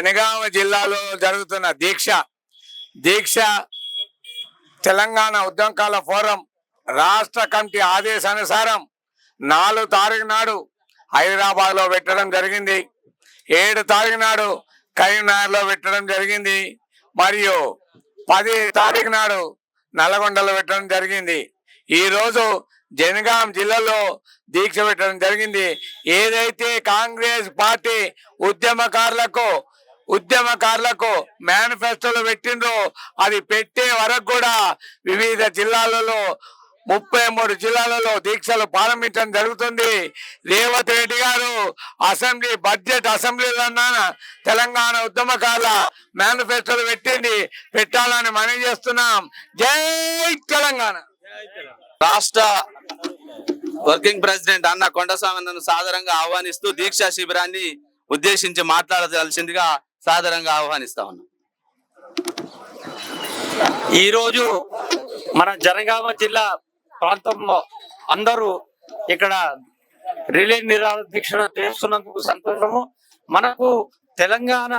జనగామ జిల్లాలో జరుగుతున్న దీక్ష దీక్ష తెలంగాణ ఉద్యమకాల ఫోరం రాష్ట్ర కమిటీ ఆదేశానుసారం నాలుగు తారీఖు నాడు హైదరాబాద్లో పెట్టడం జరిగింది. ఏడు తారీఖు నాడు కరీంనగర్లో పెట్టడం జరిగింది. మరియు పది తారీఖు నాడు నల్గొండలో పెట్టడం జరిగింది. ఈరోజు జనగాం జిల్లాలో దీక్ష పెట్టడం జరిగింది. ఏదైతే కాంగ్రెస్ పార్టీ ఉద్యమకారులకు ఉద్యమకారులకు మేనిఫెస్టోలు పెట్టిండ్రు. అది పెట్టే వరకు కూడా వివిధ జిల్లాలలో ముప్పై మూడు జిల్లాలలో దీక్షలు ప్రారంభించడం జరుగుతుంది. రేవంత్ రెడ్డి గారు అసెంబ్లీ బడ్జెట్ అసెంబ్లీలో తెలంగాణ ఉద్యమకారుల మేనిఫెస్టోలు పెట్టింది. పెట్టాలని మనవి చేస్తున్నాం. జై తెలంగాణ. రాష్ట్ర వర్కింగ్ ప్రెసిడెంట్ అన్న కొండస్వామి సాదరంగా ఆహ్వానిస్తూ దీక్షా శిబిరాన్ని ఉద్దేశించి మాట్లాడదలసిందిగా సాధారణంగా ఆహ్వానిస్తా ఉన్నాం. ఈరోజు మన జనగామ జిల్లా ప్రాంతంలో అందరూ ఇక్కడ రిలే నిరాహార చేస్తున్నందుకు సంతోషము. మనకు తెలంగాణ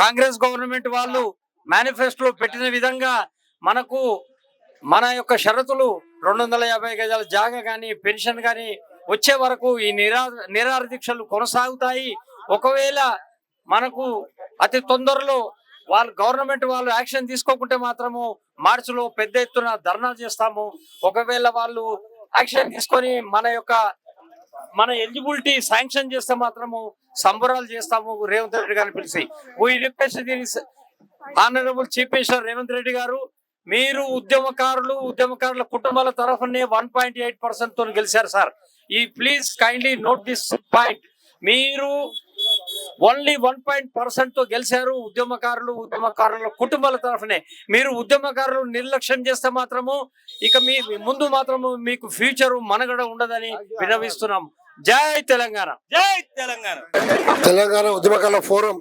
కాంగ్రెస్ గవర్నమెంట్ వాళ్ళు మేనిఫెస్టోలో పెట్టిన విధంగా మనకు మన యొక్క షరతులు రెండు వందల యాభై గజాల జాగా కానీ పెన్షన్ కానీ వచ్చే వరకు ఈ నిరా నిరారదీక్షలు కొనసాగుతాయి. ఒకవేళ మనకు అతి తొందరలో వాళ్ళు గవర్నమెంట్ వాళ్ళు యాక్షన్ తీసుకోకుంటే మాత్రము మార్చిలో పెద్ద ఎత్తున ధర్నా చేస్తాము. ఒకవేళ వాళ్ళు యాక్షన్ తీసుకొని మన యొక్క మన ఎలిజిబిలిటీ శాంక్షన్ చేస్తే మాత్రము సంబరాలు చేస్తాము రేవంత్ రెడ్డి గారిని పిలిచి. We request honourable chief minister Revanth Reddy garu మీరు ఉద్యమకారులు ఉద్యమకారుల కుటుంబాల తరఫునే వన్ పాయింట్ ఎయిట్ పర్సెంట్తో గెలిచారు సార్. ఈ please kindly note this point మీరు ఓన్లీ వన్ పాయింట్ పర్సెంట్తో గెలిచారు ఉద్యమకారులు ఉద్యమకారుల కుటుంబాల తరఫునే. మీరు ఉద్యమకారులు నిర్లక్ష్యం చేస్తే మాత్రము ఇక మీ ముందు మాత్రము మీకు ఫ్యూచర్ మనగడ ఉండదని వినవిస్తున్నాం జై తెలంగాణ. జై తెలంగాణ. తెలంగాణ ఉద్యమకాల ఫోరం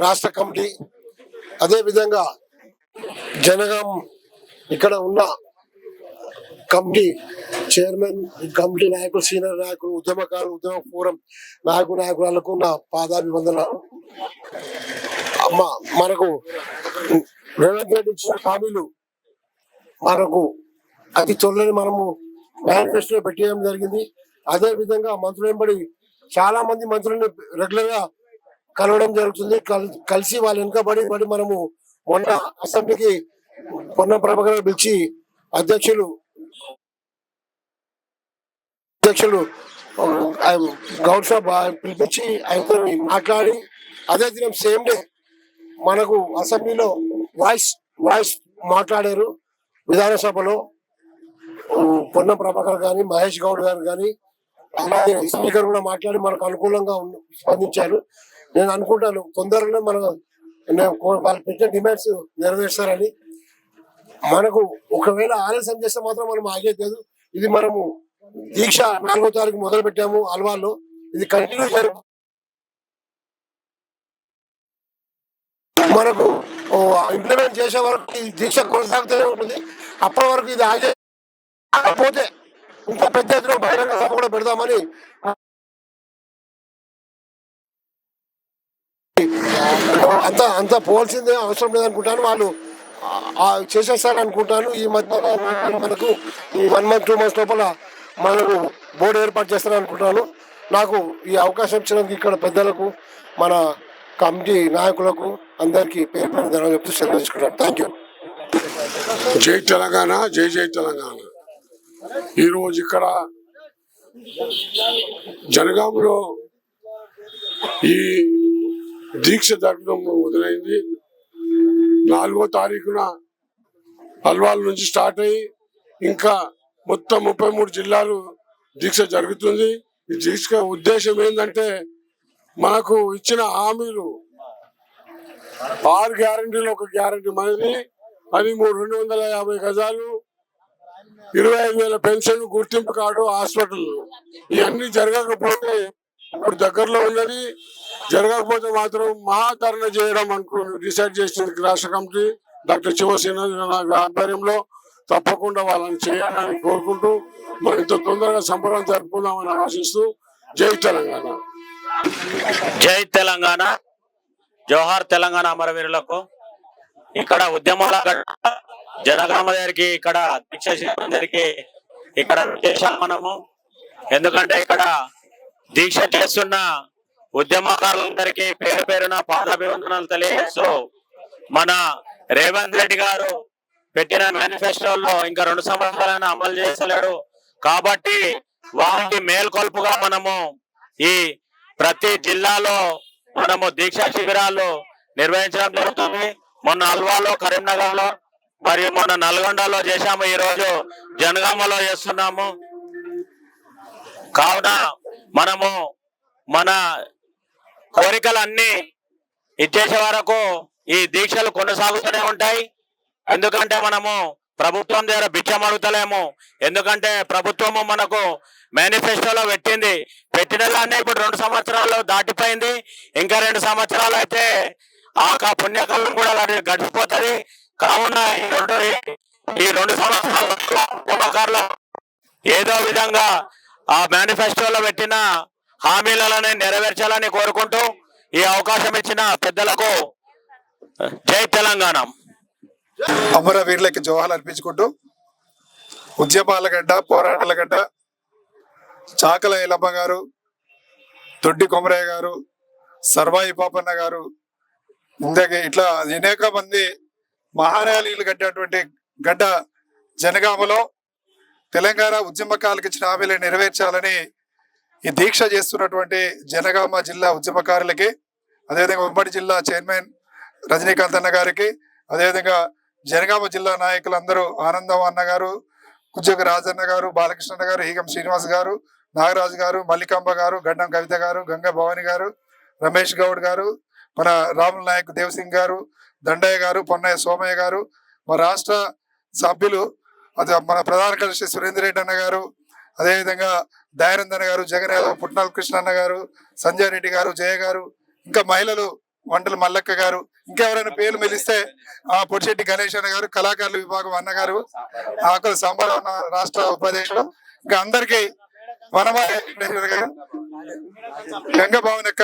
రాష్ట్ర కమిటీ అదే విధంగా జనగాం ఇక్కడ ఉన్న కమిటీ చైర్మన్ కమిటీ నాయకులు సీనియర్ నాయకులు ఉద్యమకారులు ఉద్యమ ఫోరం నాయకు నాయకురాలకు నా పాదాభివందనాలు. అమ్మ మనకు రేవంత్ రెడ్డి ఇచ్చిన హామీలు మనకు అతి త్వరలో మనము మేనిఫెస్టో పెట్టేయడం జరిగింది. అదే విధంగా మంత్రులు వెంబడి చాలా మంది మంత్రులను రెగ్యులర్గా కలవడం జరుగుతుంది. కలిసి వాళ్ళు వెనుకబడి పడి మనము మొన్న అసెంబ్లీకి పొన్న ప్రభాకర్ పిలిచి అధ్యక్షులు అధ్యక్షులు గౌడ్ సాబ్ పిలిపించి ఆయనతో మాట్లాడి అదే దినం సేమ్ డే మనకు అసెంబ్లీలో వాయిస్ వాయిస్ మాట్లాడారు విధానసభలో. ఉమ్, పొన్న ప్రభాకర్ కానీ మహేష్ గౌడ్ గారు కానీ అలాగే స్పీకర్ కూడా మాట్లాడి మనకు అనుకూలంగా స్పందించారు. నేను అనుకుంటాను తొందరలో మన వాళ్ళు పెట్టిన డిమాండ్స్ నెరవేర్చారని మనకు ఒకవేళ ఆలస్యం చేస్తే మాత్రం మనం ఆగేది ఇది మనము దీక్ష నాలుగో తారీఖు మొదలు పెట్టాము అల్వాల్లో ఇది కంటిన్యూ జరుగు మనకు ఇంప్లిమెంట్ చేసే వరకు ఈ దీక్ష కొనసాగుతూనే ఉంటుంది. అప్పటి వరకు ఇది ఆగే కాకపోతే ఇంకా పెద్ద ఎత్తున బహిరంగ సభ కూడా పెడదామని అంత అంత పోవాల్సిందే అవసరం లేదనుకుంటాను. వాళ్ళు ఆ- చేసేస్తారు అనుకుంటాను ఈ మధ్య మనకు ఈ వన్ మంత్ టూ మంత్స్ లోపల మనకు బోర్డు ఏర్పాటు చేస్తారు అనుకుంటున్నాను. నాకు ఈ అవకాశం ఇచ్చినందుకు ఇక్కడ పెద్దలకు మన కమిటీ నాయకులకు అందరికీ పేరు పేరు ధన్యవాదాలు చెప్తూ సెలవు థ్యాంక్ యూ జై తెలంగాణ జై జై తెలంగాణ. ఈరోజు ఇక్కడ జనగాంలో ఈ దీక్ష జరగడం మొదలైంది. నాలుగో తారీఖున అల్వాల్ నుంచి స్టార్ట్ అయ్యి ఇంకా మొత్తం ముప్పై మూడు జిల్లాలు దీక్ష జరుగుతుంది. ఈ దీక్ష ఉద్దేశం ఏంటంటే మనకు ఇచ్చిన హామీలు ఆరు గ్యారంటీలు ఒక గ్యారంటీ మనది. అది మూడు రెండు వందల యాభై గజాలు ఇరవై ఐదు వేల పెన్షన్ గుర్తింపు కార్డు హాస్పిటల్. ఇవన్నీ జరగకపోతే ఇప్పుడు దగ్గరలో ఉన్నది. జరగకపోతే మాత్రం మహాధరణ చేయడం అనుకో డిసైడ్ చేసింది రాష్ట్ర కమిటీ డాక్టర్ శివసేన ఆధ్వర్యంలో. తప్పకుండా వాళ్ళని చేయాలని కోరుకుంటూ మరి ఇంత తొందరగా సంబరం జరుపుకుందామని ఆశిస్తూ జై తెలంగాణ. జై తెలంగాణ. జోహార్ తెలంగాణ అమరవీరులకు ఇక్కడ ఉద్యమాల జనగామ దగ్గరికి ఇక్కడ దీక్ష శిబిరం దగ్గరికి ఇక్కడ చేశాం మనము. ఎందుకంటే ఇక్కడ దీక్ష చేస్తున్న ఉద్యమకారులందరికీ పేరు పేరున పాదాభివందనాలు తెలియజేస్తూ మన రేవంత్ రెడ్డి గారు పెట్టిన మేనిఫెస్టోల్లో ఇంకా రెండు సంవత్సరాలను అమలు చేస్తలేడు. కాబట్టి వారికి మేల్కొల్పుగా మనము ఈ ప్రతి జిల్లాలో మనము దీక్షా శిబిరాలు నిర్వహించడం జరుగుతుంది. మొన్న అల్వాలో కరీంనగర్లో మరియు మొన్న నల్గొండలో చేశాము. ఈ రోజు జనగామలో చేస్తున్నాము. కావున మనము మన కోరికలన్నీ ఇచ్చేసే వరకు ఈ దీక్షలు కొనసాగుతూనే ఉంటాయి. ఎందుకంటే మనము ప్రభుత్వం దగ్గర భిక్షం అడుగుతలేము. ఎందుకంటే ప్రభుత్వము మనకు మేనిఫెస్టోలో పెట్టింది. పెట్టిన దాన్ని ఇప్పుడు రెండు సంవత్సరాలు దాటిపోయింది. ఇంకా రెండు సంవత్సరాలు అయితే ఆ పుణ్యకాలం కూడా గడిచిపోతుంది. కావున ఈ రెండు ఈ రెండు సంవత్సరాలు ఏదో విధంగా ఆ మేనిఫెస్టోలో పెట్టిన హామీలను నెరవేర్చాలని కోరుకుంటూ ఈ అవకాశం ఇచ్చిన పెద్దలకు జై తెలంగాణ. అమరవీరులకి జోహాలు అర్పించుకుంటూ ఉద్యమాల గడ్డ పోరాటాల గడ్డ చాకల ఎలమ్మ గారు దొడ్డి కొమరయ్య గారు సర్వాయి పాపన్న గారు ఇందాక ఇట్లా అనేక మంది మహారాలీలు కట్టినటువంటి గడ్డ జనగామలో తెలంగాణ ఉద్యమకాలకు ఇచ్చిన హామీలు నెరవేర్చాలని ఈ దీక్ష చేస్తున్నటువంటి జనగామ జిల్లా ఉద్యమకారులకి అదేవిధంగా ఉమ్మడి జిల్లా చైర్మన్ రజనీకాంత్ అన్న గారికి అదేవిధంగా జనగామ జిల్లా నాయకులందరూ ఆనందం అన్న గారు కుజ్జగ రాజన్న గారు బాలకృష్ణ గారు హీగం శ్రీనివాస్ గారు నాగరాజు గారు మల్లికాంబ గారు గడ్డం కవిత గారు గంగా భవాని గారు రమేష్ గౌడ్ గారు మన రాముల నాయక్ దేవసింగ్ గారు దండయ్య గారు పొన్నయ్య సోమయ్య గారు మా రాష్ట్ర సభ్యులు అది మన ప్రధాన కార్యదర్శి సురేందర్ రెడ్డి అన్న గారు అదేవిధంగా దయానందన్న గారు జగన్ యాదవ్ పుట్నాల కృష్ణ అన్న గారు సంజయ్ రెడ్డి గారు జయ గారు ఇంకా మహిళలు వంటల మల్లక్క గారు ఇంకెవరైనా పేర్లు మెలిస్తే ఆ పొడిశెట్టి గణేష్ అన్న గారు కళాకారుల విభాగం అన్న గారు ఆకుల సంబరం అన్న రాష్ట్ర ఉపాధ్యక్షుడు ఇంకా అందరికీ వనమా గారు గంగ యొక్క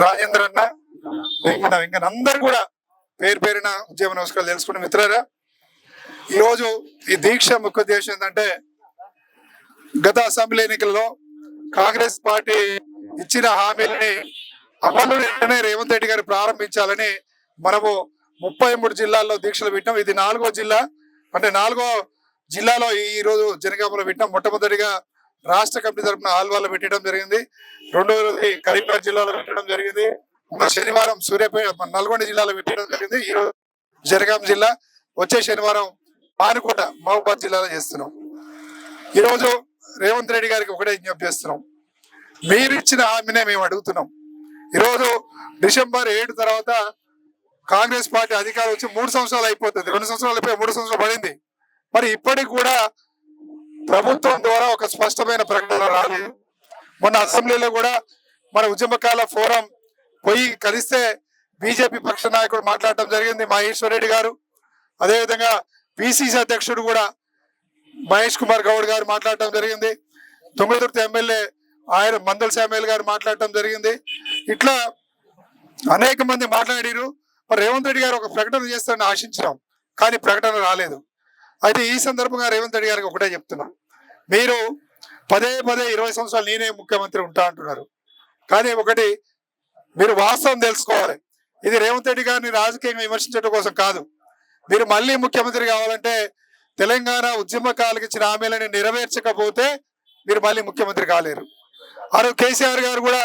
రాజేంద్ర అన్న వెంకట వెంకట అందరు కూడా పేరు పేరిన ఉద్యమ నమస్కారాలు తెలుసుకుని మిత్రులారా ఈరోజు ఈ దీక్ష ముఖ్య ఉద్దేశం ఏంటంటే గత అసెంబ్లీ ఎన్నికల్లో కాంగ్రెస్ పార్టీ ఇచ్చిన హామీలని అమలు వెంటనే రేవంత్ రెడ్డి గారు ప్రారంభించాలని మనము ముప్పై మూడు జిల్లాల్లో దీక్షలు పెట్టాం ఇది నాలుగో జిల్లా. అంటే నాలుగో జిల్లాలో ఈ రోజు జనగామలో పెట్టాం మొట్టమొదటిగా రాష్ట్ర కమిటీ తరఫున ఆల్వాలో పెట్టడం జరిగింది. రెండోది కరీంనగర్ జిల్లాలో పెట్టడం జరిగింది. శనివారం సూర్యాపేట నల్గొండ జిల్లాలో పెట్టడం జరిగింది. ఈ రోజు జనగాం జిల్లా. వచ్చే శనివారం పానుకోట మహబూబాద్ జిల్లాలో చేస్తున్నాం. ఈరోజు రేవంత్ రెడ్డి గారికి ఒకటే విజ్ఞప్తి చేస్తున్నాం. మీరిచ్చిన హామీనే మేము అడుగుతున్నాం. ఈరోజు డిసెంబర్ ఏడు తర్వాత కాంగ్రెస్ పార్టీ అధికారం వచ్చి మూడు సంవత్సరాలు అయిపోతుంది. రెండు సంవత్సరాలు అయిపోయి మూడు సంవత్సరాలు పడింది. మరి ఇప్పటికి కూడా ప్రభుత్వం ద్వారా ఒక స్పష్టమైన ప్రకటన రాలేదు. మొన్న అసెంబ్లీలో కూడా మన ఉద్యమకాల ఫోరం పోయి కలిస్తే బీజేపీ పక్ష నాయకుడు మాట్లాడటం జరిగింది మహేశ్వర్ రెడ్డి గారు. అదేవిధంగా పిసిసి అధ్యక్షుడు కూడా మహేష్ కుమార్ గౌడ్ గారు మాట్లాడటం జరిగింది. తుంగతుర్తి ఎమ్మెల్యే ఆయన మందల్ శామ్యుల్ గారు మాట్లాడటం జరిగింది. ఇట్లా అనేక మంది మాట్లాడిరు. మరి రేవంత్ రెడ్డి గారు ఒక ప్రకటన చేస్తారని ఆశించినాం. కానీ ప్రకటన రాలేదు. అయితే ఈ సందర్భంగా రేవంత్ రెడ్డి గారికి ఒకటే చెప్తున్నా. మీరు పదే పదే ఇరవై సంవత్సరాలు నేనే ముఖ్యమంత్రి ఉంటా అంటున్నారు. కానీ ఒకటి మీరు వాస్తవం తెలుసుకోవాలి. ఇది రేవంత్ రెడ్డి గారిని రాజకీయంగా విమర్శించడం కోసం కాదు. మీరు మళ్ళీ ముఖ్యమంత్రి కావాలంటే తెలంగాణ ఉద్యమకాలకు ఇచ్చిన హామీలను నెరవేర్చకపోతే మీరు మళ్ళీ ముఖ్యమంత్రి కాలేరు. ఆ కేసీఆర్ గారు కూడా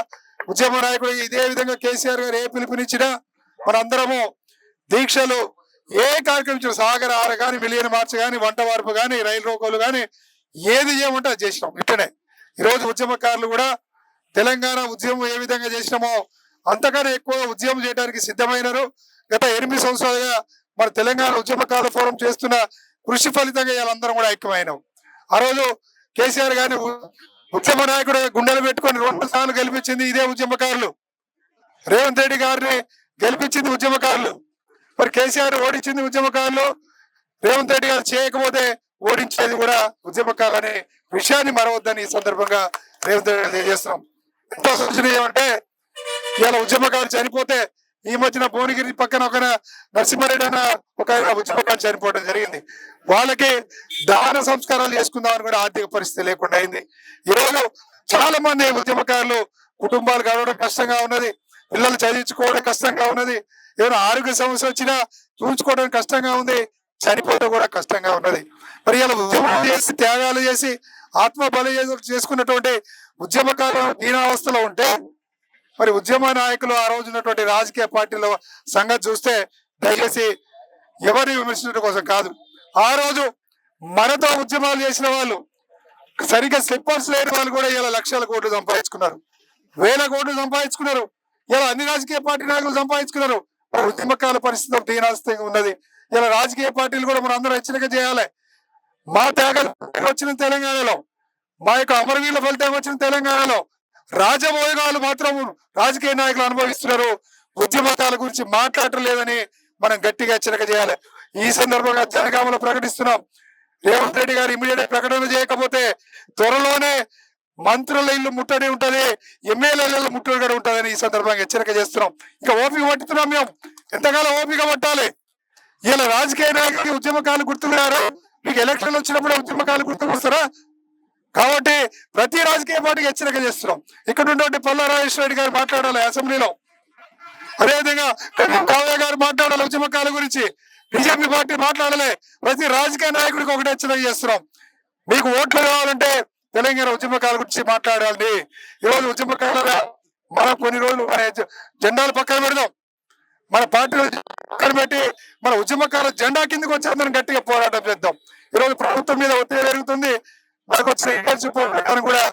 ఉద్యమ నాయకుడు. ఇదే విధంగా కేసీఆర్ గారు ఏ పిలుపునిచ్చినా మనందరము దీక్షలు ఏ కార్యక్రమం ఇచ్చిన సాగర ఆర కానీ మిలియన్ మార్చ్ కానీ వంట వార్పు కానీ రైలు రోకోలు కానీ ఏది చేయమంటే అది చేసినాం ఇట్టనే ఈరోజు ఉద్యమకారులు కూడా తెలంగాణ ఉద్యమం ఏ విధంగా చేసినామో అంతకన్నా ఎక్కువ ఉద్యమం చేయడానికి సిద్ధమైనారు. గత ఎనిమిది సంవత్సరాలుగా మన తెలంగాణ ఉద్యమకారుల ఫోరం చేస్తున్న కృషి ఫలితంగా వీళ్ళందరం కూడా ఐక్యమైనాం ఆ రోజు కేసీఆర్ గారిని ఉద్యమ నాయకుడు గుండెలు పెట్టుకొని రెండు సార్లు గెలిపించింది ఇదే ఉద్యమకారులు. రేవంత్ రెడ్డి గారిని గెలిపించింది ఉద్యమకారులు. మరి కేసీఆర్ ఓడించింది ఉద్యమకారులు. రేవంత్ రెడ్డి గారు చేయకపోతే ఓడించేది కూడా ఉద్యమకారులు అనే విషయాన్ని మరవద్దని ఈ సందర్భంగా రేవంత్ రెడ్డి గారు తెలియజేస్తున్నాం. ఎంతో సూచనీయం అంటే ఇవాళ ఉద్యమకారులు చనిపోతే ఈ మధ్యన భువనగిరి పక్కన ఒక నరసింహారెడ్డి అన్న ఒక ఆయన చనిపోవడం జరిగింది. వాళ్ళకి దహన సంస్కారాలు చేసుకుందామని కూడా ఆర్థిక పరిస్థితి లేకుండా అయింది. ఈరోజు చాలా మంది ఉద్యమకారులు కుటుంబాలు గడవడం కష్టంగా ఉన్నది. పిల్లలు చదివించుకోవడం కష్టంగా ఉన్నది. ఏమైనా ఆరోగ్య సమస్య వచ్చినా చూపించుకోవడం కష్టంగా ఉంది. చనిపోవడం కూడా కష్టంగా ఉన్నది. మరి ఇలా ఉద్యమం చేసి త్యాగాలు చేసి ఆత్మ బలి చేసుకున్నటువంటి ఉద్యమకారులు దీనావస్థలో ఉంటే మరి ఉద్యమ నాయకులు ఆ రోజు ఉన్నటువంటి రాజకీయ పార్టీల సంగతి చూస్తే దయచేసి ఎవరిని విమర్శించడం కోసం కాదు. ఆ రోజు మనతో ఉద్యమాలు చేసిన వాళ్ళు సరిగ్గా స్లిప్పర్స్ లేని వాళ్ళు కూడా ఇలా లక్షల కోట్లు సంపాదించుకున్నారు. వేల కోట్లు సంపాదించుకున్నారు. ఇలా అన్ని రాజకీయ పార్టీ నాయకులు సంపాదించుకున్నారు. మరి ఉద్యమకాల పరిస్థితి దీనాస్తంగా ఉన్నది. ఇలా రాజకీయ పార్టీలు కూడా మనం అందరూ హెచ్చరిక చేయాలి. మా త్యాగాలు వచ్చిన తెలంగాణలో మా యొక్క అమరవీరుల ఫలితం వచ్చిన తెలంగాణలో రాజభోగాలు మాత్రం రాజకీయ నాయకులు అనుభవిస్తున్నారు. ఉద్యమకాల గురించి మాట్లాడటం లేదని మనం గట్టిగా హెచ్చరిక చేయాలి. ఈ సందర్భంగా జనగామలో ప్రకటిస్తున్నాం. రేవంత్ రెడ్డి గారు ఇమీడియట్ ప్రకటన చేయకపోతే త్వరలోనే మంత్రుల ఇల్లు ముట్టడి ఉంటది ఎమ్మెల్యేల ముట్టడి కూడా ఉంటదని ఈ సందర్భంగా హెచ్చరిక చేస్తున్నాం. ఇంకా ఓపిక పట్టుతున్నాం మేము. ఎంతకాలం ఓపిక పట్టాలి? ఇలా రాజకీయ నాయకులకి ఉద్యమకాలు గుర్తున్నారు మీకు ఎలక్షన్లు వచ్చినప్పుడు ఉద్యమకాలు గుర్తుకొస్తారా? కాబట్టి ప్రతి రాజకీయ పార్టీకి హెచ్చరిక చేస్తున్నాం. ఇక్కడ ఉన్నటువంటి పల్లా రాజేశ్వర రెడ్డి గారు మాట్లాడాలి అసెంబ్లీలో. అదేవిధంగా కావ్య గారు మాట్లాడాలి ఉద్యమకాల గురించి. బీజేపీ పార్టీ మాట్లాడలే. ప్రతి రాజకీయ నాయకుడికి ఒకటే హెచ్చరిక చేస్తున్నాం. మీకు ఓట్లు కావాలంటే తెలంగాణ ఉద్యమకాల గురించి మాట్లాడాలి. ఈరోజు ఉద్యమకాల మనం కొన్ని రోజులు మన జెండాలు పక్కన పెడదాం. మన పార్టీలు పక్కన పెట్టి మన ఉద్యమకాల జెండా కిందకు వచ్చేందని గట్టిగా పోరాటం చేద్దాం. ఈరోజు ప్రభుత్వం మీద ఒత్తిడి పెరుగుతుంది. మనకు వచ్చిన ఇంటర్న్షిప్ ప్రకటన కూడా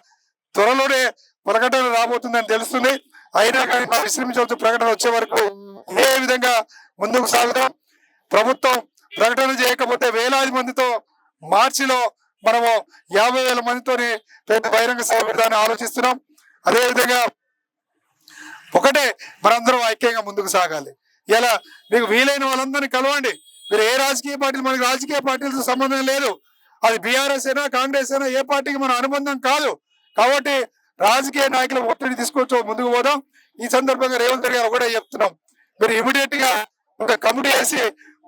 త్వరలోనే ప్రకటన రాబోతుందని తెలుస్తుంది. అయినా కానీ మా విశ్రమించవచ్చు ప్రకటన వచ్చే వరకు ఏ విధంగా ముందుకు సాగుతాం? ప్రభుత్వం ప్రకటన చేయకపోతే వేలాది మందితో మార్చిలో మనము యాభై వేల మందితోనే పెద్ద బహిరంగ సభ పెడతామని ఆలోచిస్తున్నాం. అదేవిధంగా ఒకటే మనందరం ఐక్యంగా ముందుకు సాగాలి. ఇలా మీకు వీలైన వాళ్ళందరినీ కలవండి. మీరు ఏ రాజకీయ పార్టీలు మనకి రాజకీయ పార్టీలతో సంబంధం లేదు. అది బీఆర్ఎస్ అయినా కాంగ్రెస్ అయినా ఏ పార్టీకి మన అనుబంధం కాదు. కాబట్టి రాజకీయ నాయకుల ఒత్తిడి తీసుకొచ్చు ముందుకు పోదాం. ఈ సందర్భంగా రేవంత్ రెడ్డి గారు కూడా చెప్తున్నాం. మీరు ఇమీడియట్గా ఒక కమిటీ వేసి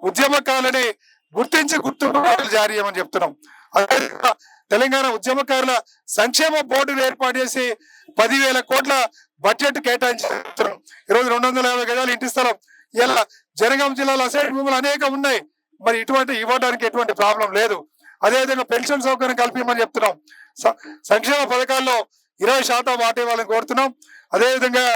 ఉద్యమకాలని గుర్తించి గుర్తింపు కార్డులు జారీ చేయమని చెప్తున్నాం. అదేవిధంగా తెలంగాణ ఉద్యమకారుల సంక్షేమ బోర్డును ఏర్పాటు చేసి పదివేల కోట్ల బడ్జెట్ కేటాయించి చెప్తున్నాం ఈరోజు రెండు వందల యాభై గజాలు ఇంటి స్థలం. ఇలా జనగాం జిల్లాలో అసైడ్ భూములు అనేకం ఉన్నాయి. మరి ఇటువంటి ఇవ్వడానికి ఎటువంటి ప్రాబ్లం లేదు. అదేవిధంగా పెన్షన్ సౌకర్యం కల్పించమని చెప్తున్నాం. సంక్షేమ పథకాల్లో ఇరవై శాతం వాటి వాళ్ళని కోరుతున్నాం. అదేవిధంగా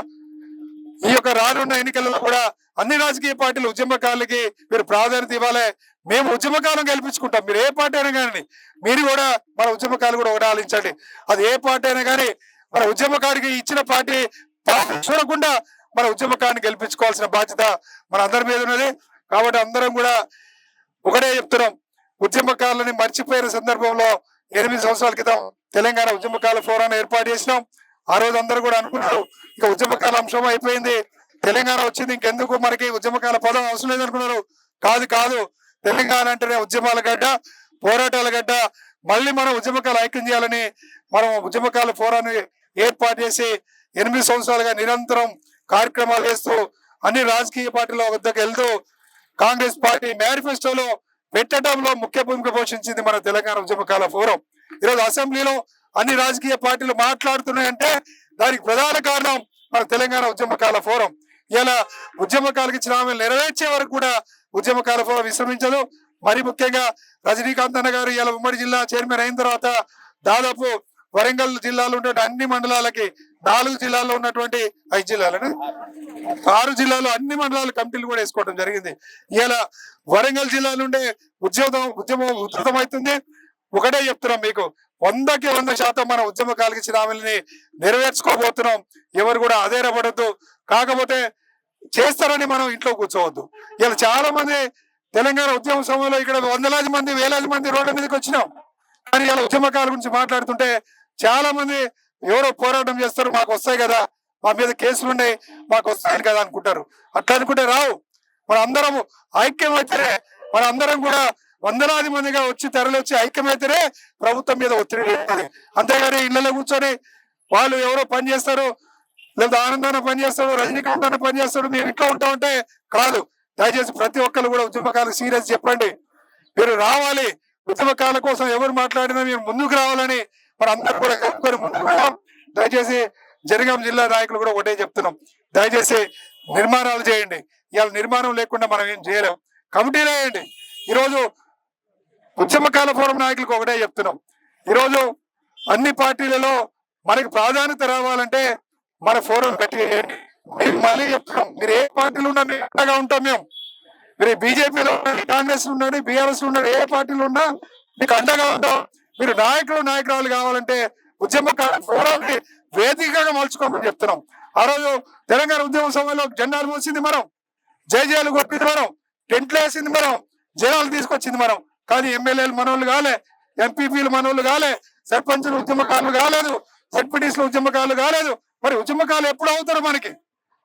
ఈ యొక్క రానున్న ఎన్నికల్లో కూడా అన్ని రాజకీయ పార్టీలు ఉద్యమకారులకి మీరు ప్రాధాన్యత ఇవ్వాలి. మేము ఉద్యమకాలం గెలిపించుకుంటాం మీరు ఏ పార్టీ అయినా కానీ మీరు కూడా మన ఉద్యమకాలు కూడా ఒకటి అది ఏ పార్టీ అయినా కానీ మన ఉద్యమకారికి ఇచ్చిన పార్టీ పార్టీ చూడకుండా మన ఉద్యమకాన్ని గెలిపించుకోవాల్సిన బాధ్యత మన అందరి మీద ఉన్నది. కాబట్టి అందరం కూడా ఒకటే చెప్తున్నాం. ఉద్యమకారులని మర్చిపోయిన సందర్భంలో ఎనిమిది సంవత్సరాల క్రితం తెలంగాణ ఉద్యమకాల ఫోరాన్ని ఏర్పాటు చేసినాం. ఆ రోజు అందరూ కూడా అనుకున్నారు ఇక ఉద్యమకాల అంశం అయిపోయింది తెలంగాణ వచ్చింది ఇంకెందుకు మనకి ఉద్యమకాల పదం అవసరం లేదనుకున్నారు. కాదు కాదు తెలంగాణ అంటేనే ఉద్యమాల గడ్డ పోరాటాల గడ్డ. మళ్ళీ మనం ఉద్యమకాలు ఐక్యం చేయాలని మనం ఉద్యమకాల ఫోరాన్ని ఏర్పాటు చేసి ఎనిమిది సంవత్సరాలుగా నిరంతరం కార్యక్రమాలు చేస్తూ అన్ని రాజకీయ పార్టీల వద్దకు వెళ్తూ కాంగ్రెస్ పార్టీ మేనిఫెస్టోలో పెట్టడంలో ముఖ్య భూమిక పోషించింది మన తెలంగాణ ఉద్యమకాల ఫోరం. ఈరోజు అసెంబ్లీలో అన్ని రాజకీయ పార్టీలు మాట్లాడుతున్నాయంటే దానికి ప్రధాన కారణం మన తెలంగాణ ఉద్యమకాల ఫోరం. ఇలా ఉద్యమకాలకు ఇచ్చిన నెరవేర్చే వరకు కూడా ఉద్యమకాల ఫోరం విశ్రమించదు. మరి ముఖ్యంగా రజనీకాంత్ అన్న గారు ఇలా ఉమ్మడి జిల్లా చైర్మన్ అయిన తర్వాత దాదాపు వరంగల్ జిల్లాలో ఉన్నటువంటి అన్ని మండలాలకి నాలుగు జిల్లాల్లో ఉన్నటువంటి ఐదు జిల్లాలను? ఆరు జిల్లాలో అన్ని మండలాల కమిటీలు కూడా వేసుకోవడం జరిగింది. ఇలా వరంగల్ జిల్లా నుండే ఉద్యోగం ఉద్యమం ఉధృతమవుతుంది. ఒకటే చెప్తున్నాం మీకు వందకి వంద శాతం మన ఉద్యమకాలకి ఇచ్చిన హామీలని నెరవేర్చుకోబోతున్నాం. ఎవరు కూడా అధైర్యపడద్దు. కాకపోతే చేస్తారని మనం ఇంట్లో కూర్చోవద్దు. ఇలా చాలా మంది తెలంగాణ ఉద్యమ సమయంలో ఇక్కడ వందలాది మంది వేలాది మంది రోడ్ల మీదకి వచ్చినాం. కానీ ఇలా ఉద్యమకాల గురించి మాట్లాడుతుంటే చాలా మంది ఎవరో పోరాటం చేస్తారు మాకు వస్తాయి కదా మా మీద కేసులు ఉన్నాయి మాకు వస్తాయి కదా అనుకుంటారు. అట్లా అనుకుంటే రావు. మన అందరం అయితేనే మన అందరం కూడా వందలాది మందిగా వచ్చి తరలి వచ్చి ఐక్యమైతేనే ప్రభుత్వం మీద ఒత్తిడి పెడుతుంది అంతేగాని ఇళ్ళలో కూర్చొని వాళ్ళు ఎవరో పని చేస్తారు లేదా ఆనందాన్ని పనిచేస్తారు రజనీకాంత్ అన్న పనిచేస్తాడు మేము ఇంట్లో ఉంటా ఉంటే కాదు. దయచేసి ప్రతి ఒక్కరు కూడా ఉద్యమకాలకు సీరియస్ చెప్పండి. మీరు రావాలి. ఉద్యమకాల కోసం ఎవరు మాట్లాడినా మీరు ముందుకు రావాలని మరి అందరు కూడా కలుపుకొని ముందుకు దయచేసి జనగాం జిల్లా నాయకులు కూడా ఒకటే చెప్తున్నాం. దయచేసి నిర్మాణాలు చేయండి. ఇవాళ నిర్మాణం లేకుండా మనం ఏం చేయలేం. కమిటీలు వేయండి. ఈరోజు ఉద్యమకాల ఫోరం నాయకులకు ఒకటే చెప్తున్నాం. ఈరోజు అన్ని పార్టీలలో మనకి ప్రాధాన్యత రావాలంటే మన ఫోరం పెట్టి మీరు మళ్ళీ చెప్తున్నాం. మీరు ఏ పార్టీలో ఉన్నా మేము అండగా ఉంటాం మేము. మీరు బీజేపీలో కాంగ్రెస్ ఉన్నాడు బీఆర్ఎస్ ఉన్నాడు ఏ పార్టీలో ఉన్నా మీకు అండగా ఉంటాం. మీరు నాయకులు నాయకురాలు కావాలంటే ఉద్యమకాల వేదికగా మలుచుకోమని చెప్తున్నాం. ఆ రోజు తెలంగాణ ఉద్యమ సమయంలో జెండాలు మూసింది మనం. జై జైలు కొట్టింది మనం. టెంట్లు వేసింది మనం. జనాలు తీసుకొచ్చింది మనం. కానీ ఎమ్మెల్యేలు మనోళ్ళు కాలే ఎంపీపీలు మనోళ్ళు కాలే సర్పంచులు ఉద్యమకారులు కాలేదు జడ్పీటీసీలు ఉద్యమకారులు కాలేదు. మరి ఉద్యమకాలు ఎప్పుడు అవుతారు మనకి?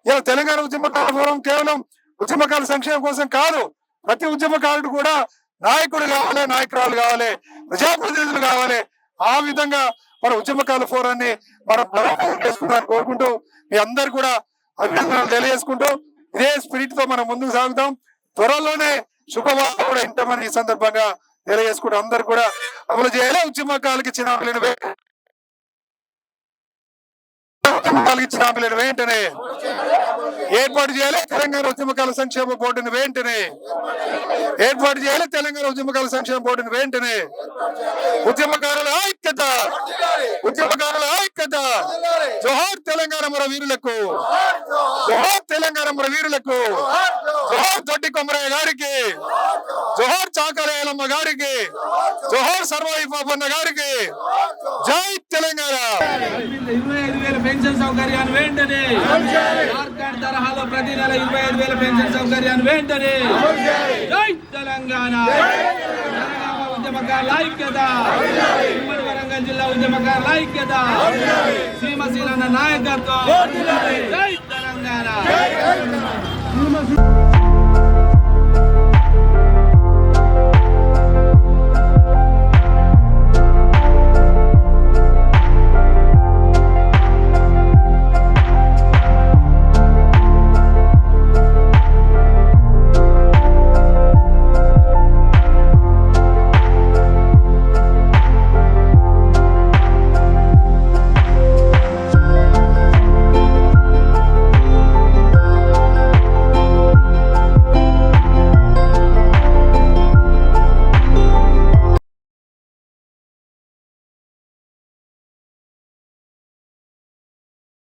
ఇలా తెలంగాణ ఉద్యమకాల ఫోరం కేవలం ఉద్యమకాల సంక్షేమం కోసం కాదు. ప్రతి ఉద్యమకారుడు కూడా నాయకుడు కావాలి నాయకురాలు కావాలి ప్రజాప్రతినిధులు కావాలి. ఆ విధంగా మన ఉద్యమకాల ఫోరాన్ని మనం బలోపేతం చేసుకుంటామని కోరుకుంటూ మీ అందరు కూడా అభినందనలు తెలియజేసుకుంటూ ఇదే స్పిరిట్తో మనం ముందుకు సాగుతాం. త్వరలోనే శుభవార్త కూడా ఇంటమని ఈ సందర్భంగా తెలియజేసుకుంటూ అందరు కూడా అమలు చేయాలి. ఉద్యమకాలకి చిన్న ఉద్యమకాలకి చిన్నపిల్లని వెంటనే. ఏర్పాటు చేయాలి తెలంగాణ ఉద్యమకాల సంక్షేమ బోర్డుని వెంటనే. ఏర్పాటు చేయాలి తెలంగాణ ఉద్యమకాల సంక్షేమ బోర్డుని వెంటనే. ఉద్యమకారుల ఐక్యత. ఉద్యమకారుల ఐక్యత. జోహార్ తెలంగాణ మన వీరులకు. జోహార్ తెలంగాణ మన వీరులకు. జోహార్ దొడ్డి కొమరయ్య గారికి. జోహర్ చాకరేలమ్మ గారికి జోహర్ సర్వైపోపన్న గారికి జై తెలంగాణ. ఇరవై ఐదు వేల పెన్షన్ సౌకర్యాన్ని వెంటనే. జార్ఖండ్ తరహాలో ప్రతి నెల ఇరవై ఐదు వేల పెన్షన్ సౌకర్యాన్ని వెంటనే. జై తెలంగాణ. ఉద్యమకారుల ఐక్యత. ఉమ్మడి వరంగల్ జిల్లా ఉద్యమకారుల ఐక్యత. సీమశీలన్న నాయకత్వం. జై తెలంగాణ.